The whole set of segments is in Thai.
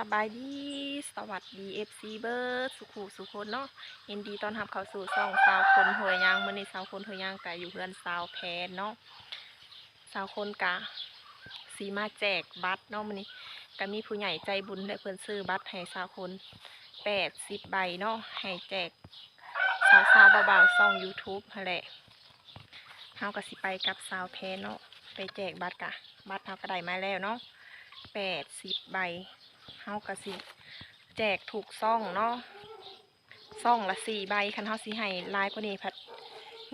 สบายดี สวัสดี FC เบิร์ดสุขุสุคนเนาะยินดีตอนรับเข้าสู่ช่องสาวคนหัวยางมื้อนี้สาวคนหัวยางกะอยู่เพื่อนสาวแพนเนาะสาวคนกะสีมาแจกบัตรเนาะมื้อนี้ก็มีผู้ใหญ่ใจบุญและเพิ่อนซื้อบัตรให้สาวคน80ใบเนาะให้แจกสาวสาวเบาๆช่อง YouTube นั่นแหละเฮาก็สิไปกับสาวแพนเนาะไปแจกบัตรกะบัตรเฮาก็ได้มาแล้วเนาะ80ใบ เฮาก็สิแจกถูกซ่องเนาะซ่องละสี่ใบคันเฮาสิให้ลายกว่านี้พัด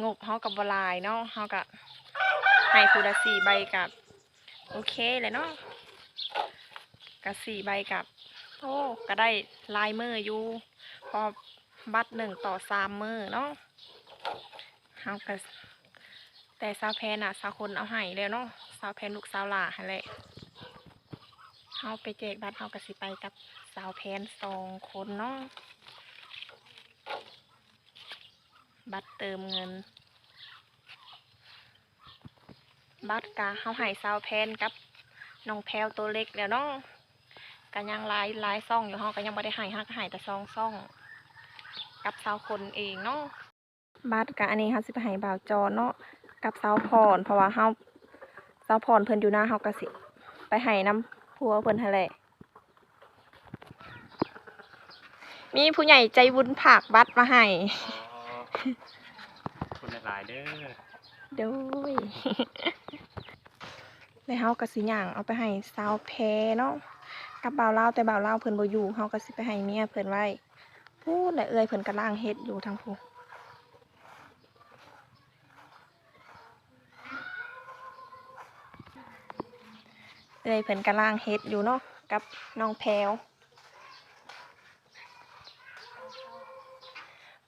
งบเฮากับบลายเนาะเฮาก็ให้ผู้ละสี่ใบกับโอเคเลยเนาะกับสี่ใบกับโอ้ก็ได้ลายมืออยู่ พอบัตรหนึ่งต่อสามมือเนาะเฮาก็แต่สาวแพนอะสาวคนเอาให้แล้วเนาะสาวแพนลูกสาวลาให้แหละเฮาไปแจกบัตรเฮาก็สิไปกับสาวแพนสองคนเนาะบัตรเติมเงิน บัตรกะเฮาให้สาวแพนกับน้องแพลวตัวเล็กแล้วเนาะกันยังหลายลายซ่องอยู่เฮาก็ยังบ่ได้ให้ฮักให้แต่ซองซ่อง กับสาวคนเองเนาะบัตรกะอันนี้เฮาสิไปให้บ่าวจอเนาะกับสาวพรเพราะว่าเฮาสาวพรเพิ่นอยู่หน้าเฮาก็สิไปให้น้ำ พัวเพิ่นหั่นแหละมีผู้ใหญ่ใจบุญผากบัตรมาให้อ๋อคุณหลายๆเด้อโดย แล้วเฮาก็สิย่างเอาไปให้สาวแพเนาะกับบ่าวลาวแต่บ่าวลาวเพิ่นบ่อยู่เฮาก็สิไปให้เมียเพิ่นไว้พูดและเอ้ยเพิ่นกำลังเฮ็ดอยู่ทางผู้ เอ้ยเพิ่นกำลังเฮ็ดอยู่เนาะกับน้องแพรว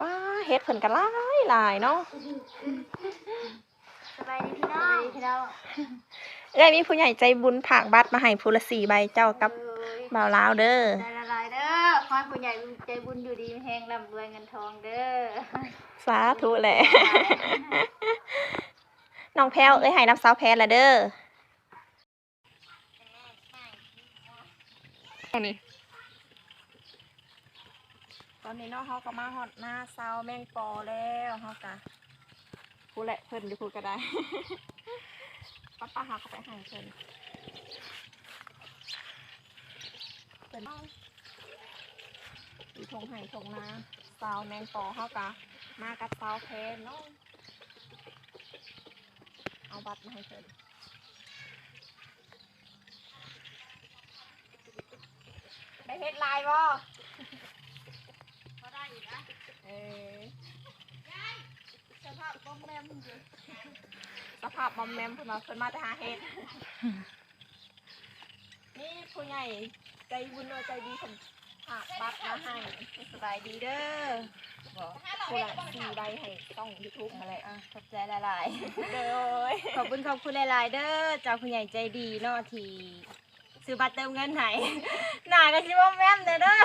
ว้าเฮ็ดเพิ่นก็หลายหลายเนาะสบายดีพี่น้องพี่น้องเอ้ยมีผู้ใหญ่ใจบุญผากบัตรมาให้ผู้ละสี่ใบเจ้ากับบ่าวลาวเด้อได้ละลายเด้อขอให้ผู้ใหญ่ใจบุญอยู่ดีมีแหงร่ำรวยเงินทองเด้อสาธุแหละน้องแพลวเอ้ยให้น้ำสาวแพรละเด้อ ตอนนี้ตอนนี้เนาะเขาก็มาฮอดหน้าเซาแมงปอแล้วเขากะผู้แหละเพิ่นอยู่ผู้ก็ได้ ป้าป้าหาเขาไปให้เพิ่นเพิ่นอยู่ทงไห่ทงนาเซาแมงปอเขากะมากับซาแพนเนาะเอาบัตรมาให้เพิ่นได้เฮ็ดลายบ่พอได้อยู่นะเออสภาพบ้องแม่มึงอยู่สภาพมอมแมมเพิ่นมาเพิ่นมาแต่หาเฮ็ดนี่ผู้ใหญ่ใจบุญเนาะใจดีเพิ่นฝากบัตรมาให้สบายดีเด้อผู้ละสี่ใบให้ต้องยูทูบมาเลยอะขอบใจละลายเด้อขอบคุณขอบคุณหลายๆเด้อเจ้าผู้ใหญ่ใจดีเนาะที่ ซื้อบัตรเติมเงินให้ หน้าก็สิว่าแม่นเด้อเด้อ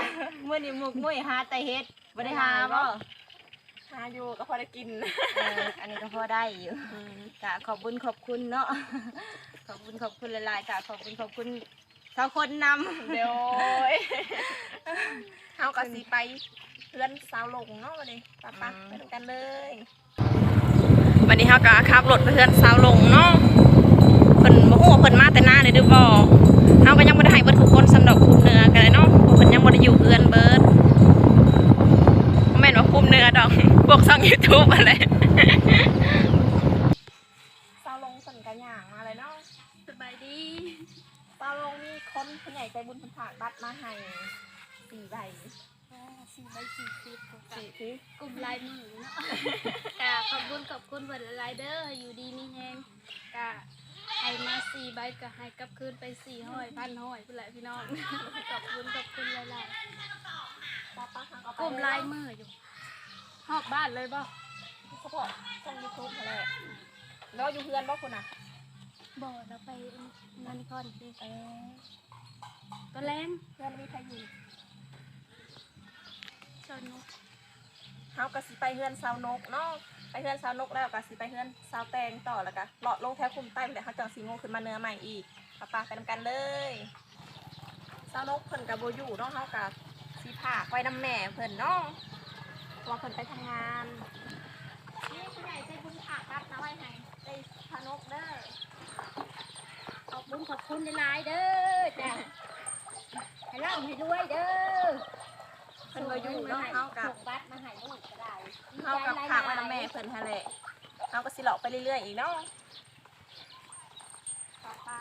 มื้อนี้หมุกมุ่ยหาแต่เฮ็ดบ่ได้หาบ่หาอยู่ก็พอได้กินเอออันนี้ก็พอได้อยู่กะขอบคุณขอบคุณเนาะขอบคุณขอบคุณหลายๆกะขอบคุณขอบคุณชาวคนนำเดี๋ยวเฮาก็สิไปเพื่อนสาวหลงเนาะวันนี้ป้าป้าไปดูกันเลยวันนี้เฮาก็ขับรถไปเพื่อนสาวหลงเนาะเพิ่นบ่ฮู้ว่าเพิ่นมาแต่หน้าเลยเด้อบ่ ให้เบิดทุกคนสำหรับคุมเนื้อกันเลยเนาะเพราะเพิ่นยังบ่ได้อยู่เพื่อนเบิดบ่แม่นว่าคุมเนื้อดอกพวกช่อง YouTube อะไรสาวหลงสันกะหย่างมาเลยเนาะสบายดีสาวหลงมีคนผู้ใหญ่ใจบุญเพิ่นฝากบัตรมาให้สี่ใบสี่ใบสี่สิบสี่สิกลุ่มลายมือเนาะกะขอบคุณขอบคุณเบิดหลายๆเด้ออยู่ดีมีแฮงกะ ให้มาสี่ใบก็ให้กลับคืนไปสี่ห้อยพันห้อยเพื่อนแหละพี่น้อง ขอบคุณขอบคุณหลายป้าป้าหาเอาๆไปกลุ่มลายมืออยู่หอบบ้านเลยบ่เขาบอกช่องยูทูบเขาแหละแล้วอยู่เพื่อนบ่คุณอะบ่เราไปงานคอนสิเออก็แรงเพื่อนมีใครอยู่ชนนกเฮาก็สิไปเฮือนสาวนกเนาะ ไปเฮือนสาวนกแล้วก็สิไปเฮือนสาวแตงต่อแล้วก็เลาะลงแถวคุมใต้ไปเลยเฮาจังสิง่ขึ้นมาเนื้อใหม่อีกป้าป้าไปนำกันเลยสาวนกเพิ่นกับโบอยู่เนาะเฮากับสีผากไว้น้ำแม่เพิ่นนาะเพราะว่าเพิ่นไปทำงานนี่ผู้ใหญ่ใจบุญผากรัดมาไว้ให้ใจพานกเด้อขอบคุณขอบคุณหลายเด้อจ้ะให้ร่ำให้รวยเด้อ เพิ่นบ่อยู่เนาะเฮากับส่งบัตรมาให้ลูกก็ได้เฮากับผากไว้น้ำแม่เพิ่นหั่นแหละเฮาก็สิเลาะไปเรื่อยๆอีกเนาะป้าป้า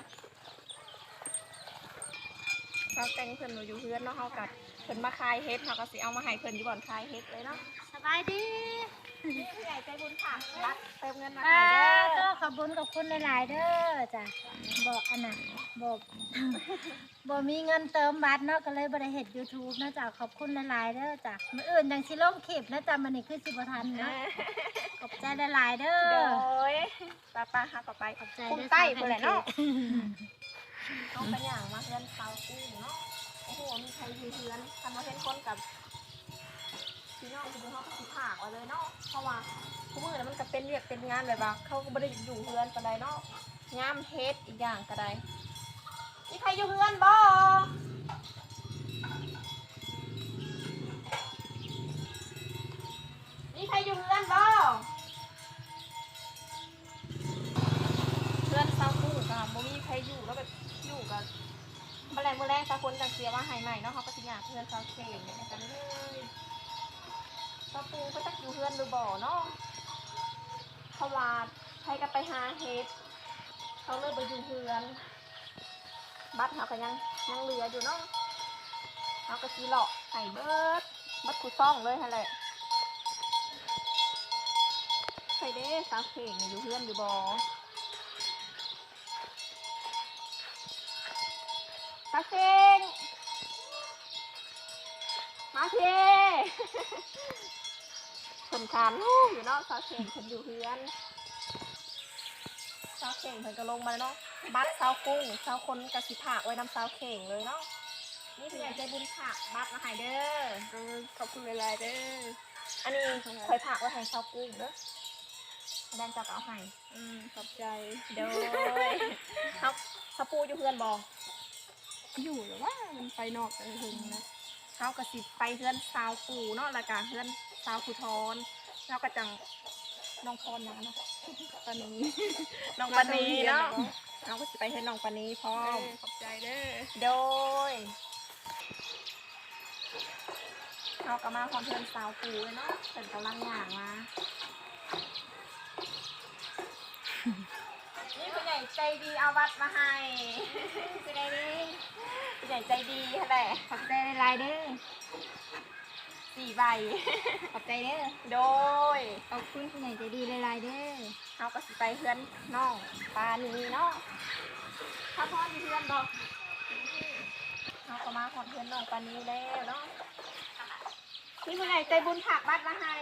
เฮาแต่งเพิ่นบ่อยู่เฮือนเนาะเฮากับเพิ่นมาขายเฮ็ดเฮาก็สิเอามาให้เพิ่นอยู่บ่อนขายเฮ็ดเลยเนาะสบายดีนี่ผู้ใหญ่ใจบุญผากรัดเติมเงินมาอ่าให้เด้ก็อ ขอบคุณขอบคุณหลายๆเด้อจ้ะบอกอันน่ะบอกบ่มีเงินเติมบัตรเนาะก็เลยบ่ได้เฮ็ด YouTube นะจ๊ะขอบคุณหลายๆเด้อจ้ะมื้ออื่นจังสิลงคลิปนะจ๊ะมันนี่คือสิบ่ทันเนาะขอบใจหลายๆเด้โดอยป้าป้าหาต่อไปขอบใจคุ้มเด้อใต้สาวเพื่นแหละเนาะแพนค้กเอาไปอย่างมาเฮือนเสากุ้งเนาะโอ้โหมีใครอยู่เฮือนทำมาเป็นคนกับพี่น้องคุณพ่อก็สิผากไว้เลยเนาะเพราะว่า ทุกมือแล้วมันก็เป็นเรียกเป็นงานแบบว่าเขาก็ไม่ได้อยู่เฮือนปานใดเนาะงามเฮ็ดอีกอย่างก็ได้มีใครอยู่เฮือนบ่มีใครอยู่เฮือนบ่เพื่อนเศร้าคู่กับโมมีใครอยู่แล้วแบบอยู่กับแมลงแมลงตาคนจังเสียว่าหายใหม่เนาะเขาก็สิอยากเพื่อนเศร้าเข่งเนี่ยกันเลยตาปูก็จะอยู่เพื่อนหรือบ่อเนาะ เขาว่าใครก็ไปหาเฮ็ดเขาเลยไปอยู่เพื่อน บัตรเขาก็ยังยังเหลืออยู่เนาะเขาก็สีหลอกไห้เบิดบัตรคูซ่องเลยฮะแหละใครเด้สาวเข่งอยู่เพื่อนหรือบ่ตาเซงมาเท สำคัญลูกอยู่เนาะซาเซงฉันอยู่เพื่อนซาเข่งเพิ่นก็ลงมาแล้วเนาะบัตรซาวกุ้งซาวคนกะสิผากไว้นำซาวเข่งเลยเนาะนี่พี่ใหญ่ใจบุญผักบัตรมาใหายเด้อขอบคุณหลายๆเด้ออันนี้คอยผักไว้ให้ซาวกุ้งเด้อแดนจับเอาให้อืมขอบใจเด้อครับสปูอยู่เพื่อนบออยู่หรือว่ามันไปนอกกันหึงนะ เขาก็สิไปเฮือนสาวปู่เนาะแล้วก็เฮือน สาวผู้ทอนเขาก็จังน้องพรนะเนาะตอนนี้น้องปานีเนาะเขาก็สิไปเฮือนน้องปานีพร้อเอมอขอบใจเด้อโดยเขาก็มาพร้อมเฮือนสาวปู่เลยเนาะเป็นกำลังอย่างมานี่ผู้ใหญ่ใจดีเอาวัดมาให้ผู้ใหญ่ดีผู้ใหญ่ใจดีแหละขอบใจหลายๆเด้อ สี่ใบ ขอบใจเด้อโดยขอบคุณผู้ใหญ่ใจดีหลายๆเด้อเขาก็สิไปเพื่อนน้องปานีเนาะถ้าพ่ออยู่เพื่อนบอกเขาก็มาขอเพื่อนน้องปานีแล้วเนาะพี่ผู้ใหญ่ใจบุญผักบัตรมาให้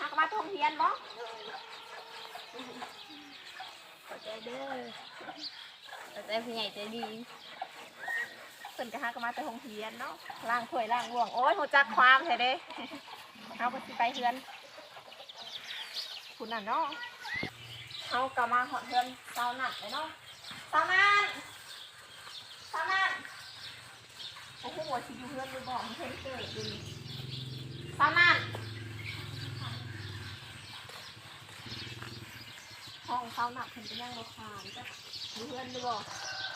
หักมาทงเทียนบ่ขอบใจเด้อขอบใจผู้ใหญ่ใจดี เพิ่นก็หักมาแต่ทงเทียนเนาะล่างถ้วยล่างบ่วงโอ้ยหัวจักความแท้เด้เขาก็สิไปเพื่อนคุณน่ะเนาะเขาก็มาหอดเพื่อนเศร้าหนักเลยเนาะเศร้านันเศร้านันโอ้โหสิอยู่เพื่อนดูบอกเพิ่นเกิดดูเศร้านันห้องเศร้าหนักเพิ่นก็ยังรคานจ้ะอยู่เพื่อนดูบอก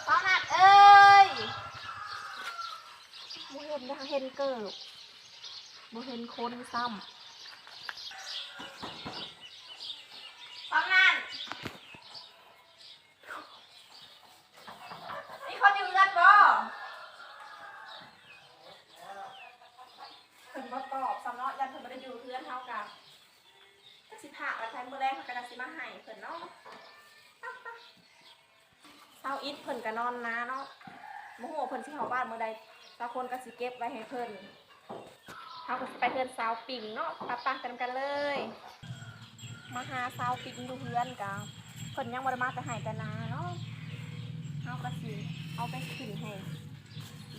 เศร้านักเอ้ย เห็นนะเห็นเกิดบ่เห็นคนซ้ำเศร้านันมีคนอยู่เรือนบ่ถึงมาตอบสำเนาะยันเพิ่นบ่ได้อยู่เรือนเฮากับสิพาแล้วแทนมื้อแรกเพิ่นก็สิมาให้เพิ่นเนาะเช้าอิดเพิ่นก็นอนนาเนาะบ่ฮู้ว่าเพิ่นสิเข้าบ้านเมื้อใด บางคนก็สิเก็บไว้ให้เพิ่นเฮาก็สิไปเฮือนสาวปิ่งเนาะปะปะกันกันเลย มาหาสาวปิ่งอยู่เฮือนกะเพิ่นยังบ่ได้มาแต่ให้แต่นาเนาะเอากระสีเอาไปขึ้นให้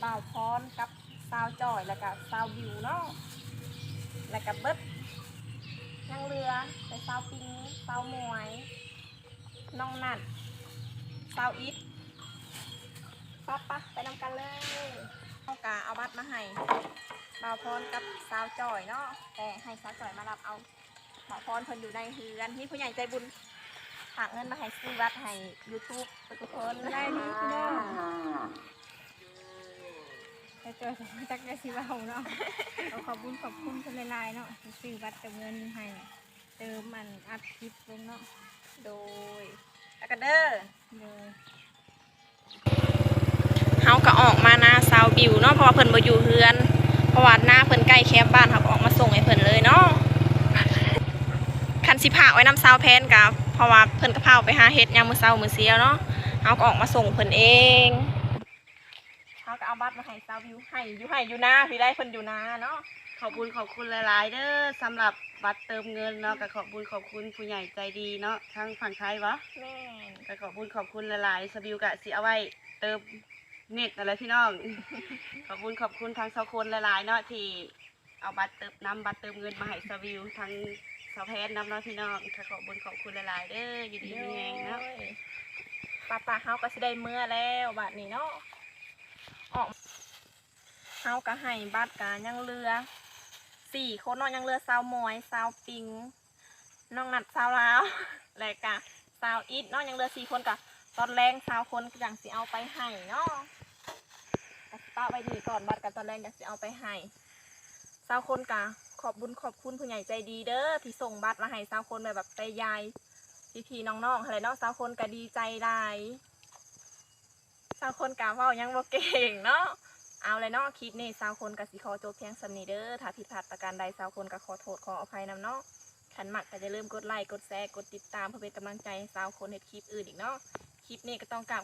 บ่าวพรกับสาวจอยแล้วก็สาวบิวเนาะแล้วก็เบิดยังเรือไปสาวปิงสาวมวยน้องนัดสาวอิทป๊ปะไปนำกันเลย เอากาเอาบัตรมาให้บ่าวพรกับสาวจอยเนาะแต่ให้สาวจอยมารับเอาบ่าวพรเพิ่นอยู่ในเฮือนมีผู้ใหญ่ใจบุญฝากเงินมาให้ซื้อบัตรให้ YouTube ทุกคนได้ดีพี่น้องแต่เจอสมาจักได้สิเว่าเนาะเอาขอบคุณขอบคุณคนหลายๆเนาะที่ซื้อบัตรเติมเงินให้เติมมันอัดคลิปลงเนาะโดยแล้วก็เด้อเลยเฮาก็ออกมาหน้าซาว บิวเนาะเพราะว่าเพิ่นบ่อยู่เฮือนเพราะว่าหน้าเพิ่นใกล้แคมป์บ้านเฮาก็ออกมาส่งให้เพิ่นเลยเนาะคันสิพาไว้นำซาวแพนกับเพราะว่าเพิ่นก็พาไปหาเฮ็ดยามมื้อเช้ามื้อเสียเนาะเฮาก็ออกมาส่งเพิ่นเองเฮาก็เอาบัตรมาให้ซาวบิวให้อยู่ให้อยู่นาพี่ได้เพิ่นอยู่นาเนาะขอบคุณขอบคุณหลาย ๆ เด้อสำหรับบัตรเติมเงินเนาะก็ขอบคุณขอบคุณผู้ใหญ่ใจดีเนาะทางฝั่งไทยวะแม่นก็ขอบคุณขอบคุณหลายๆสบิวกะสิเอาไว้เติม เน็ตอะไรพี่น้อง ขอบคุณขอบคุณทางสาวคนหลายๆเนาะที่เอาบัตรเติมน้ำบัตรเติมเงินมาให้สบิวทางสาวแพนน้ำเนาะพี่น้องก็ขอบคุณขอบคุณหลายๆเด้ออยู่ดีมีแรงเนาะป้าป้าเฮาก็สิได้เมื่อแล้วบัดนี้เนาะออกเฮาก็ให้บัตรกายังเรือสี่คนเนาะยังเรือสาวมวยสาวปิงน้องนัดสาวลาวและกะสาวอิดเนาะยังเรือสี่คนกะตอนแรงสาวคนก็ยังสิเอาไปให้เนาะ ป้าไว้นี่ก่อนบัตรกันตอนแรงก็สิเอาไปให้สาวคนกะขอบบุญขอบคุณผู้ใหญ่ใจดีเด้อที่ส่งบัตรมาให้สาวคนแบบไปยายพี่พี่น้องๆอะไรเนาะสาวคนก็ดีใจได้สาวคนกะว่ายังบ่เก่งเนาะเอาเลยเนาะคลิปนี้สาวคนกะสิขอจบเพียงสำนีเด้อถ้าผิดพลาดประการใดสาวคนก็ขอโทษขออภัยนำเนาะขันหมักก็จะเริ่มกดไลค์กดแชร์กดติดตามเพื่อเป็นกำลังใจสาวคนเฮ็ดคลิปอื่นอีกเนาะคลิปนี้ก็ต้องกราบ